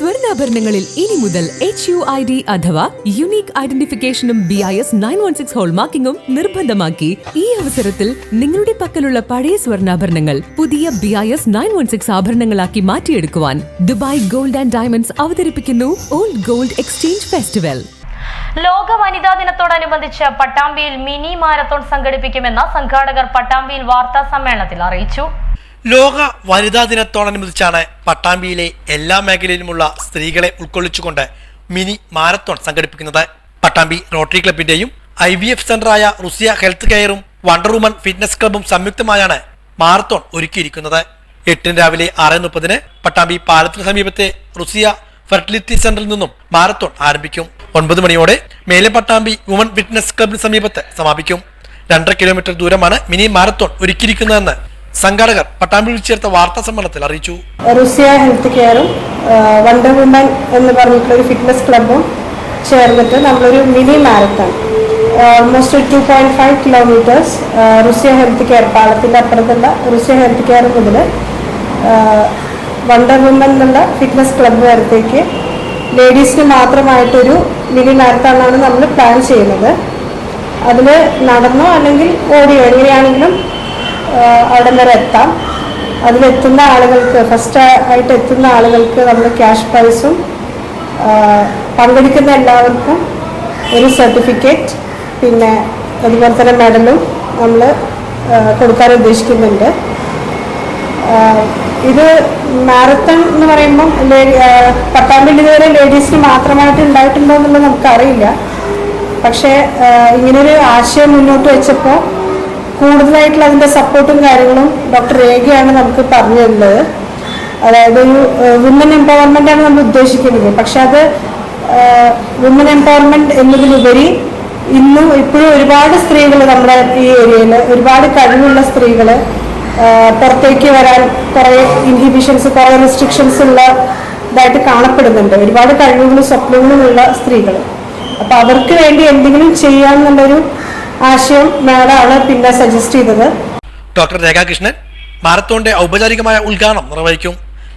സ്വർണാഭരണങ്ങളിൽ ഇനി മുതൽ H U I D അഥവാ unique ഐഡന്റിഫിക്കേഷനും B I S nine one six ഹോൾമാർക്കിംഗും നിർബന്ധമാക്കി ഈ അവസരത്തിൽ നിങ്ങളുടെ പക്കലുള്ള പഴയ സ്വർണാഭരണങ്ങൾ പുതിയ B I S nine one six ആഭരണങ്ങളാക്കി മാറ്റിയെടുക്കുവാൻ ദുബായ് ഗോൾഡ് ആൻഡ് ഡയമണ്ട്സ് അവതരിപ്പിക്കുന്നു ഓൾഡ് ഗോൾഡ് എക്സ്ചേഞ്ച് ഫെസ്റ്റിവൽ. ലോക വനിതാ ദിനത്തോടനുബന്ധിച്ച് പട്ടാമ്പിയിൽ മിനി മാരത്തോൺ സംഘടിപ്പിക്കുമെന്ന് സംഘാടകർ പട്ടാമ്പിയിൽ വാർത്താ സമ്മേളനത്തിൽ അറിയിച്ചു. ലോക വനിതാ ദിനത്തോടനുബന്ധിച്ചാണ് പട്ടാമ്പിയിലെ എല്ലാ മേഖലയിലുമുള്ള സ്ത്രീകളെ ഉൾക്കൊള്ളിച്ചുകൊണ്ട് മിനി മാരത്തോൺ സംഘടിപ്പിക്കുന്നത്. പട്ടാമ്പി റോട്ടറി ക്ലബിന്റെയും ഐ വി എഫ് സെന്ററായ റുസിയ ഹെൽത്ത് കെയറും വണ്ടർ വുമൺ ഫിറ്റ്നസ് ക്ലബും സംയുക്തമായാണ് മാരത്തോൺ ഒരുക്കിയിരിക്കുന്നത്. എട്ടിന് രാവിലെ ആറ് മുപ്പതിന് പട്ടാമ്പി പാലത്തിന് സമീപത്തെ റുസിയ ഫെർട്ടിലിറ്റി സെന്ററിൽ നിന്നും മാരത്തോൺ ആരംഭിക്കും. ഒൻപത് മണിയോടെ മേലെ പട്ടാമ്പി വുമൺ ഫിറ്റ്നസ് ക്ലബിന് സമീപത്ത് സമാപിക്കും. രണ്ടര കിലോമീറ്റർ ദൂരമാണ് മിനി മാരത്തോൺ ഒരുക്കിയിരിക്കുന്നതെന്ന് സംഘാടകർ പട്ടാമ്പി ചേർത്ത വാർത്താ സമ്മേളനത്തിൽ അറിയിച്ചു. റുസിയ ഹെൽത്ത് കെയറും വണ്ടർ വുമൻ എന്ന് പറഞ്ഞിട്ടുള്ള ഒരു ഫിറ്റ്നസ് ക്ലബും ചേർന്നിട്ട് നമ്മളൊരു mini marathon almost two point five kilometres Rusiya health care പാലത്തിന്റെ അപ്പുറത്തുള്ള റുസിയ ഹെൽത്ത് കെയർ മുതൽ വണ്ടർ വുമൻ എന്നുള്ള ഫിറ്റ്നസ് ക്ലബ്ബ് വരത്തേക്ക് ലേഡീസിന് മാത്രമായിട്ടൊരു മിനി മാരത്തണാണ് നമ്മൾ പ്ലാൻ ചെയ്യുന്നത്. അതിൽ നടന്നോ അല്ലെങ്കിൽ ഓടിയോ എങ്ങനെയാണെങ്കിലും അവിടെ വരെ എത്താം. അതിലെത്തുന്ന ആളുകൾക്ക് ഫസ്റ്റ് ആയിട്ട് എത്തുന്ന ആളുകൾക്ക് നമ്മൾ ക്യാഷ് പ്രൈസും പങ്കെടുക്കുന്ന എല്ലാവർക്കും ഒരു സർട്ടിഫിക്കറ്റ് പിന്നെ അതുപോലെ തന്നെ മെഡലും നമ്മൾ കൊടുക്കാൻ ഉദ്ദേശിക്കുന്നുണ്ട്. ഇത് മാരത്തൺ എന്ന് പറയുമ്പം തീയതി വരെ ലേഡീസിന് മാത്രമായിട്ട് ഉണ്ടായിട്ടുണ്ടോ എന്നുള്ളത് നമുക്കറിയില്ല. പക്ഷേ ഇങ്ങനൊരു ആശയം മുന്നോട്ട് വെച്ചപ്പോൾ കൂടുതലായിട്ടുള്ള അതിന്റെ സപ്പോർട്ടും കാര്യങ്ങളും ഡോക്ടർ രേഖയാണ് നമുക്ക് പറഞ്ഞു തരുന്നത് അതായത് ഒരു വിമൻ എംപവർമെന്റ് ആണ് നമ്മൾ ഉദ്ദേശിക്കുന്നത്. പക്ഷെ അത് വുമൻ എംപവർമെന്റ് എന്നതിലുപരി ഇന്നും ഇപ്പോഴും ഒരുപാട് സ്ത്രീകൾ നമ്മുടെ ഈ ഏരിയയിൽ ഒരുപാട് കഴിവുള്ള സ്ത്രീകൾ പുറത്തേക്ക് വരാൻ കുറേ ഇൻഹിബിഷൻസ് കുറേ റെസ്ട്രിക്ഷൻസ് ഉള്ള ഇതായിട്ട് കാണപ്പെടുന്നുണ്ട്. ഒരുപാട് കഴിവുകളും സ്വപ്നങ്ങളും ഉള്ള സ്ത്രീകൾ അപ്പോൾ അവർക്ക് വേണ്ടി എന്തെങ്കിലും ചെയ്യാമെന്നുള്ളൊരു ആശയം മാഡമാണ് പിന്നെ സജസ്റ്റ് ചെയ്തത്. ഡോക്ടർ രേഖാകൃഷ്ണൻ മാരത്തോണിന്റെ ഔപചാരികമായ ഉദ്ഘാടനം നിർവഹിക്കും.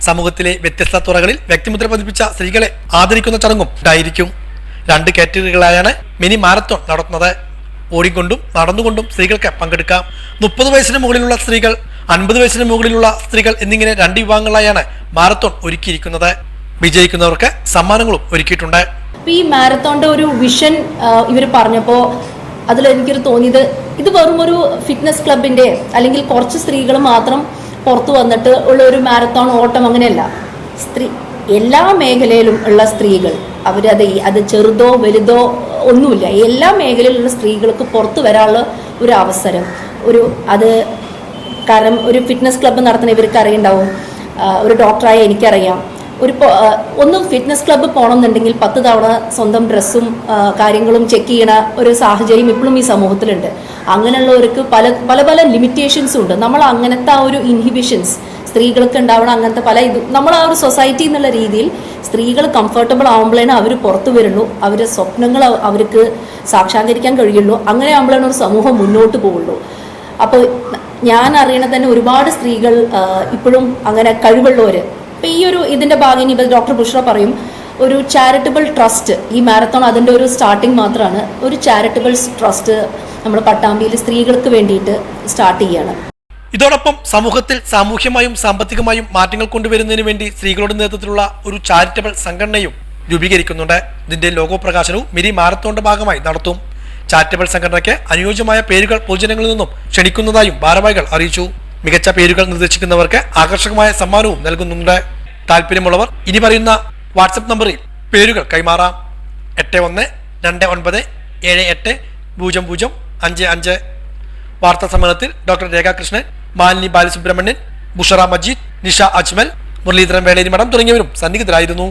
സമൂഹത്തിലെ വ്യത്യസ്ത തുറകളിൽ വ്യക്തിമുദ്ര പതിപ്പിച്ച സ്ത്രീകളെ ആദരിക്കുന്ന ചടങ്ങും ഉണ്ടായിരിക്കും രണ്ട് കാറ്റഗറികളായാണ് മിനി മാരത്തോൺ നടത്തുന്നത്. ഓടിക്കൊണ്ടും നടന്നുകൊണ്ടും സ്ത്രീകൾക്ക് പങ്കെടുക്കാം. മുപ്പത് വയസ്സിന് മുകളിലുള്ള സ്ത്രീകൾ അൻപത് വയസ്സിന് മുകളിലുള്ള സ്ത്രീകൾ എന്നിങ്ങനെ രണ്ട് വിഭാഗങ്ങളായാണ് മാരത്തോൺ ഒരുക്കിയിരിക്കുന്നത്. വിജയിക്കുന്നവർക്ക് സമ്മാനങ്ങളും ഒരുക്കിയിട്ടുണ്ട്. ഈ മാരത്തോണിന്റെ ഒരു വിഷൻ ഇവർ പറഞ്ഞപ്പോൾ അതിൽ എനിക്കൊരു തോന്നിയത് ഇത് വെറും ഒരു ഫിറ്റ്നസ് ക്ലബിന്റെ അല്ലെങ്കിൽ കുറച്ച് സ്ത്രീകൾ മാത്രം പുറത്തു വന്നിട്ട് ഉള്ള ഒരു മാരത്തോൺ ഓട്ടം അങ്ങനെയല്ല. സ്ത്രീ എല്ലാ മേഖലയിലും ഉള്ള സ്ത്രീകൾ അവരത് അത് ചെറുതോ വലുതോ ഒന്നുമില്ല. എല്ലാ മേഖലയിലുള്ള സ്ത്രീകൾക്ക് പുറത്തു വരാനുള്ള ഒരു അവസരം ഒരു അത് കാരണം ഒരു ഫിറ്റ്നസ് ക്ലബ്ബ് നടത്തുന്ന ഇവർക്ക് അറിയുണ്ടാവും. ഒരു ഡോക്ടറായ എനിക്കറിയാം. ഒരു ഒന്ന് ഫിറ്റ്നസ് ക്ലബ്ബ് പോകണമെന്നുണ്ടെങ്കിൽ പത്ത് തവണ സ്വന്തം ഡ്രസ്സും കാര്യങ്ങളും ചെക്ക് ചെയ്യണ ഒരു സാഹചര്യം ഇപ്പോഴും ഈ സമൂഹത്തിലുണ്ട്. അങ്ങനെയുള്ളവർക്ക് പല പല പല ലിമിറ്റേഷൻസും ഉണ്ട്. നമ്മൾ അങ്ങനത്തെ ആ ഒരു ഇൻഹിബിഷൻസ് സ്ത്രീകൾക്ക് ഉണ്ടാവണം അങ്ങനത്തെ പല ഇത് നമ്മൾ ആ ഒരു സൊസൈറ്റി എന്നുള്ള രീതിയിൽ സ്ത്രീകൾ കംഫർട്ടബിൾ ആകുമ്പോഴാണ് അവർ പുറത്തു വരുള്ളൂ അവരുടെ സ്വപ്നങ്ങൾ അവ- അവർക്ക് സാക്ഷാത്കരിക്കാൻ കഴിയുള്ളൂ അങ്ങനെ ആകുമ്പോഴാണ് ഒരു സമൂഹം മുന്നോട്ട് പോവുള്ളൂ അപ്പോൾ ഞാൻ അറിയണ തന്നെ ഒരുപാട് സ്ത്രീകൾ ഇപ്പോഴും അങ്ങനെ കഴിവുള്ളവർ ഇപ്പം ഈ ഒരു ഇതിന്റെ ഭാഗം ഇനി ഡോക്ടർ ബുഷ്ര പറയും ഒരു ചാരിറ്റബിൾ ട്രസ്റ്റ് ഈ മാരത്തോൺ അതിന്റെ ഒരു സ്റ്റാർട്ടിങ് മാത്രമാണ് ഒരു ചാരിറ്റബിൾ ട്രസ്റ്റ് നമ്മൾ പട്ടാമ്പിയിൽ സ്ത്രീകൾക്ക് വേണ്ടിയിട്ട് സ്റ്റാർട്ട് ചെയ്യാണ്. ഇതോടൊപ്പം സമൂഹത്തിൽ സാമൂഹ്യമായും സാമ്പത്തികമായും മാറ്റങ്ങൾ കൊണ്ടുവരുന്നതിന് വേണ്ടി സ്ത്രീകളുടെ നേതൃത്വത്തിലുള്ള ഒരു ചാരിറ്റബിൾ സംഘടനയും രൂപീകരിക്കുന്നുണ്ട്. ഇതിന്റെ ലോഗോ പ്രകാശനവും മിനി മാരത്തോണിന്റെ ഭാഗമായി നടത്തും. ചാരിറ്റബിൾ സംഘടനയ്ക്ക് അനുയോജ്യമായ പേരുകൾ പൊതുജനങ്ങളിൽ നിന്നും ക്ഷണിക്കുന്നതായും ഭാരവാഹികൾ അറിയിച്ചു. മികച്ച പേരുകൾ നിർദ്ദേശിക്കുന്നവർക്ക് ആകർഷകമായ സമ്മാനവും നൽകുന്നുണ്ട്. താല്പര്യമുള്ളവർ ഇനി പറയുന്ന വാട്സപ്പ് നമ്പറിൽ പേരുകൾ കൈമാറാം. എട്ട് ഒന്ന് രണ്ട് ഒൻപത് ഏഴ് എട്ട് പൂജ്യം പൂജ്യം അഞ്ച് അഞ്ച്. വാർത്താ സമ്മേളനത്തിൽ ഡോക്ടർ രേഖാകൃഷ്ണൻ മാലിനി ബാലസുബ്രഹ്മണ്യൻ ബുഷറ മജീദ് നിഷ അജ്മൽ മുരളീധരൻ വേളേരി മഠം തുടങ്ങിയവരും സന്നിഹിതരായിരുന്നു.